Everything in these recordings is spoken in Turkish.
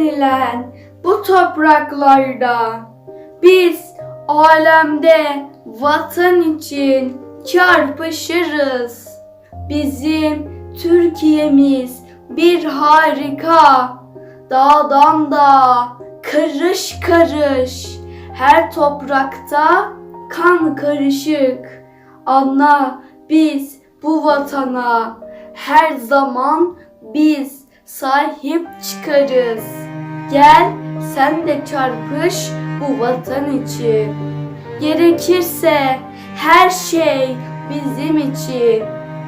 Vatan denilen bu topraklarda biz alemde vatan için çarpışırız. Bizim Türkiye'miz bir harika. Dağdan da karış karış. Her toprakta kan karışık. Anla biz bu vatana her zaman biz sahip çıkarız. Gel sen de çarpış bu vatan için. Gerekirse her şey bizim için.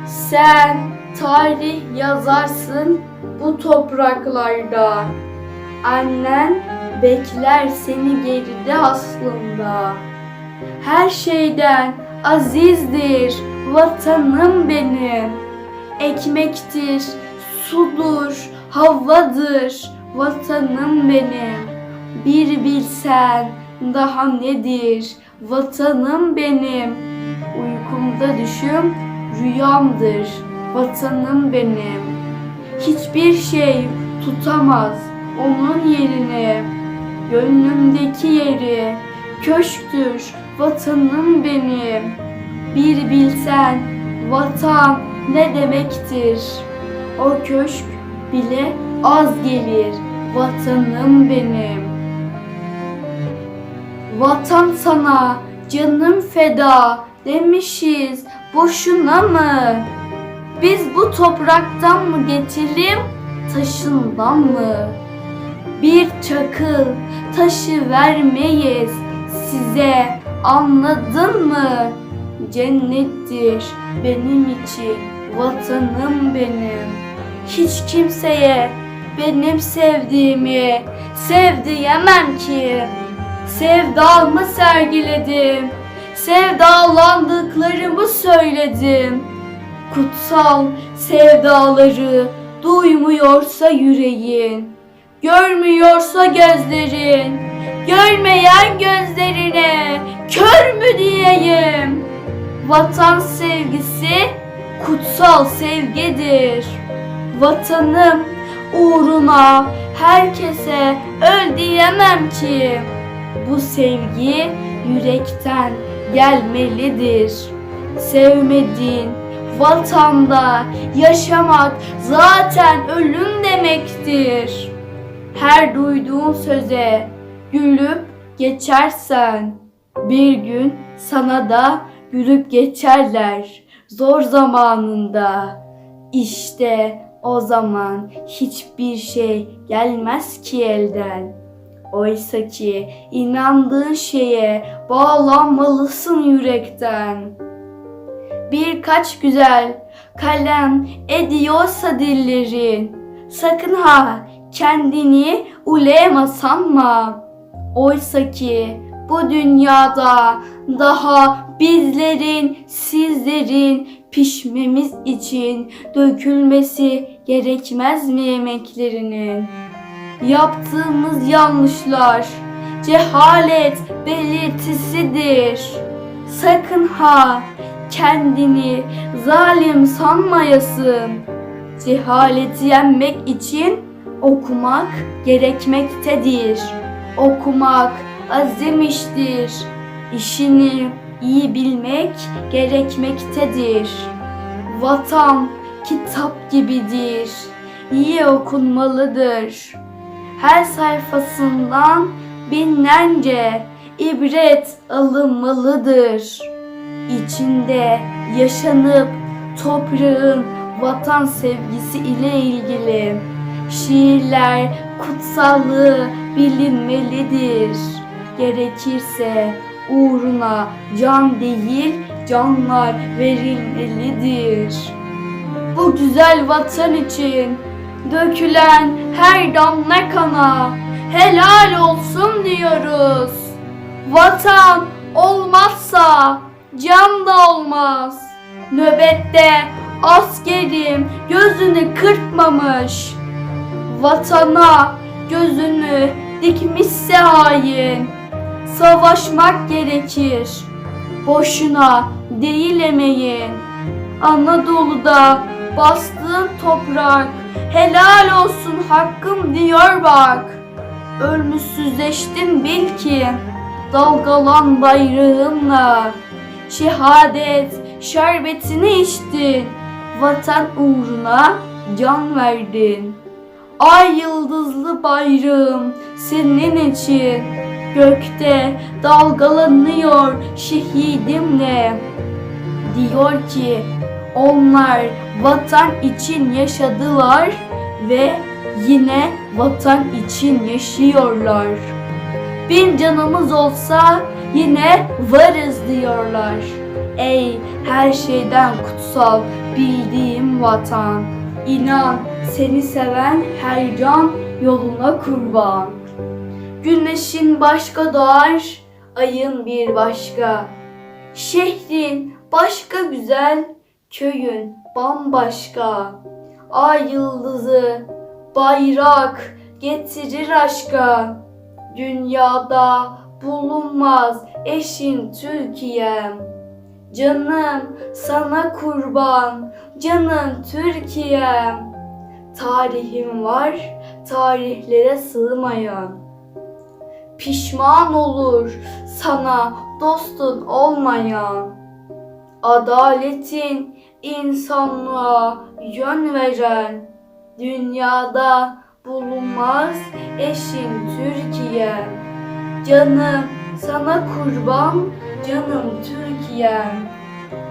Sen tarih yazarsın bu topraklarda. Annen bekler seni geride aslında. Her şeyden azizdir vatanım benim. Ekmektir, sudur, havadır vatanım benim. Bir bilsen daha nedir vatanım benim. Uykumda düşüm rüyamdır vatanım benim. Hiçbir şey tutamaz onun yerini. Gönlümdeki yeri köşktür vatanım benim. Bir bilsen vatan ne demektir? O köşk bile az gelir vatanım benim. Vatan sana canım feda demişiz boşuna mı? Biz bu topraktan mı getirelim taşından mı? Bir çakıl taşı vermeyiz size anladın mı? Cennettir benim için vatanım benim. Hiç kimseye benim sevdiğimi sev diyemem ki. Sevdamı sergiledim. Sevdalandıklarımı söyledim. Kutsal sevdaları duymuyorsa yüreğin, görmüyorsa gözlerin, görmeyen gözlerine kör mü diyeyim? Vatan sevgisi kutsal sevgidir. Vatanım uğruna herkese öl diyemem ki. Bu sevgi yürekten gelmelidir. Sevmediğin vatanda yaşamak zaten ölüm demektir. Her duyduğun söze gülüp geçersen bir gün sana da gülüp geçerler zor zamanında. İşte o zaman hiçbir şey gelmez ki elden. Oysa ki inandığın şeye bağlanmalısın yürekten. Birkaç güzel kalem ediyorsa dillerin, sakın ha kendini ulema sanma. Oysa ki bu dünyada daha bizlerin, sizlerin pişmemiz için dökülmesi gerekmez mi emeklerinin? Yaptığımız yanlışlar cehalet belirtisidir. Sakın ha kendini zalim sanmayasın. Cehaleti yenmek için okumak gerekmektedir. Okumak azim iştir. İşini iyi bilmek gerekmektedir. Vatan kitap gibidir. İyi okunmalıdır. Her sayfasından binlerce ibret alınmalıdır. İçinde yaşanıp toprağın vatan sevgisi ile ilgili şiirler kutsallığı bilinmelidir. Gerekirse uğruna can değil canlar verilmelidir. Bu güzel vatan için dökülen her damla kana helal olsun diyoruz. Vatan olmazsa can da olmaz. Nöbette askerim gözünü kırpmamış. Vatana gözünü dikmişse hain. Savaşmak gerekir. Boşuna değil emeğin. Anadolu'da bastığın toprak. Helal olsun hakkım diyor bak. Ölmüşsüzleştin bil ki dalgalan bayrağınla. Şehadet şerbetini içtin. Vatan uğruna can verdin. Ay yıldızlı bayrağım senin için gökte dalgalanıyor şehidimle. Diyor ki onlar vatan için yaşadılar ve yine vatan için yaşıyorlar. Bin canımız olsa yine varız diyorlar. Ey her şeyden kutsal bildiğim vatan. İnan seni seven her can yoluna kurban. Güneşin başka doğar, ayın bir başka. Şehrin başka güzel, köyün bambaşka. Ay yıldızı, bayrak getirir aşka. Dünyada bulunmaz eşin Türkiye'm. Canım sana kurban, canım Türkiye'm. Tarihim var, tarihlere sığmayan. Pişman olur sana dostun olmayan. Adaletin insanlığa yön veren. Dünyada bulunmaz eşin Türkiye. Canım sana kurban, canım Türkiye'm.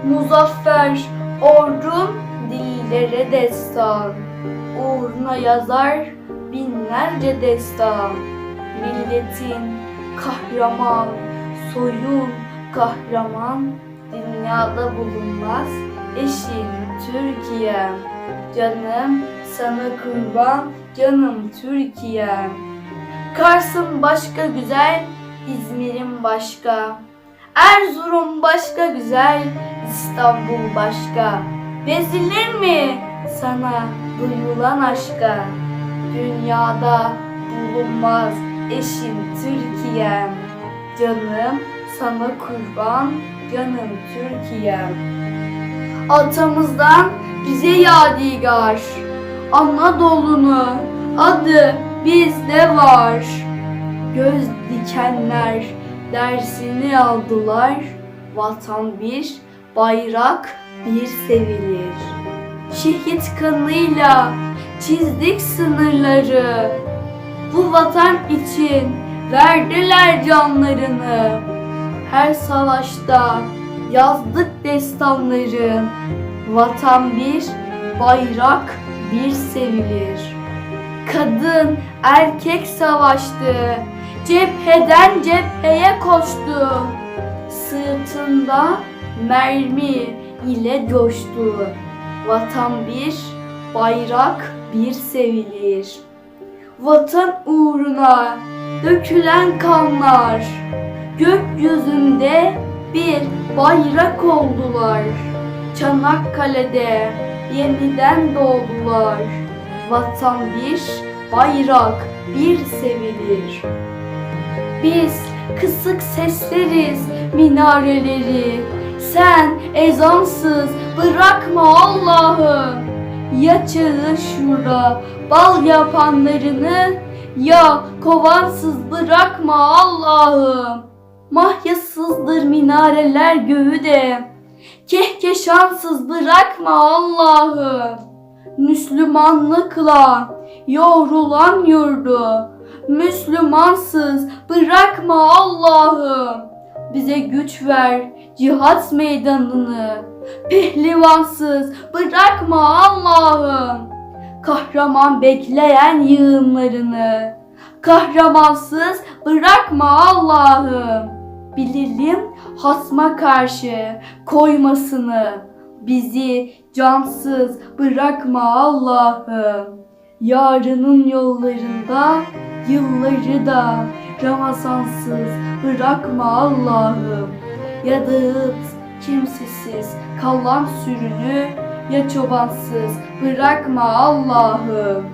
Muzaffer ordum dillere destan. Uğruna yazar binlerce destan. Milletin kahraman, soyun kahraman. Dünyada bulunmaz eşin Türkiye. Canım sana kurban, canım Türkiye. Kars'ın başka güzel, İzmir'in başka. Erzurum başka güzel, İstanbul başka. Bezilir mi sana duyulan aşka? Dünyada bulunmaz eşin Türkiye. Canım sana kurban, canım Türkiye. Atamızdan bize yadigar, Anadolu'nu adı bizde var. Göz dikenler dersini aldılar. Vatan bir, bayrak bir sevilir. Şehit kanıyla çizdik sınırları. Bu vatan için verdiler canlarını. Her savaşta yazdık destanları. Vatan bir, bayrak bir sevilir. Kadın erkek savaştı. Cepheden cepheye koştu. Sırtında mermi ile coştu. Vatan bir, bayrak bir sevilir. Vatan uğruna dökülen kanlar gökyüzünde bir bayrak oldular. Çanakkale'de yeniden doğdular. Vatan bir, bayrak bir sevilir. Biz kısık sesleriz minareleri. Sen ezansız bırakma Allah'ım. Ya şurada bal yapanlarını ya kovansız bırakma Allah'ım. Mahyasızdır minareler göğü de. Kehkeşansız bırakma Allah'ım. Müslümanlıkla yoğrulan yurdu. Müslümansız bırakma Allah'ım. Bize güç ver cihat meydanını. Pehlivansız bırakma Allah'ım. Kahraman bekleyen yığınlarını. Kahramansız bırakma Allah'ım. Bilelim hasma karşı koymasını. Bizi cansız bırakma Allah'ım. Yarının yollarında yılları da Ramazansız bırakma Allah'ım. Ya dağıt kimsesiz kalan sürünü ya çobansız bırakma Allah'ım.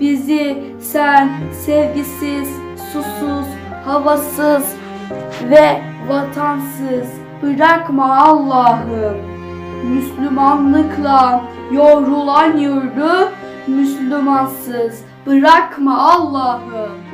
Bizi sen sevgisiz, susuz, havasız ve vatansız bırakma Allah'ım. Müslümanlıkla Yorulan yurdu Müslümansız bırakma Allah'ım.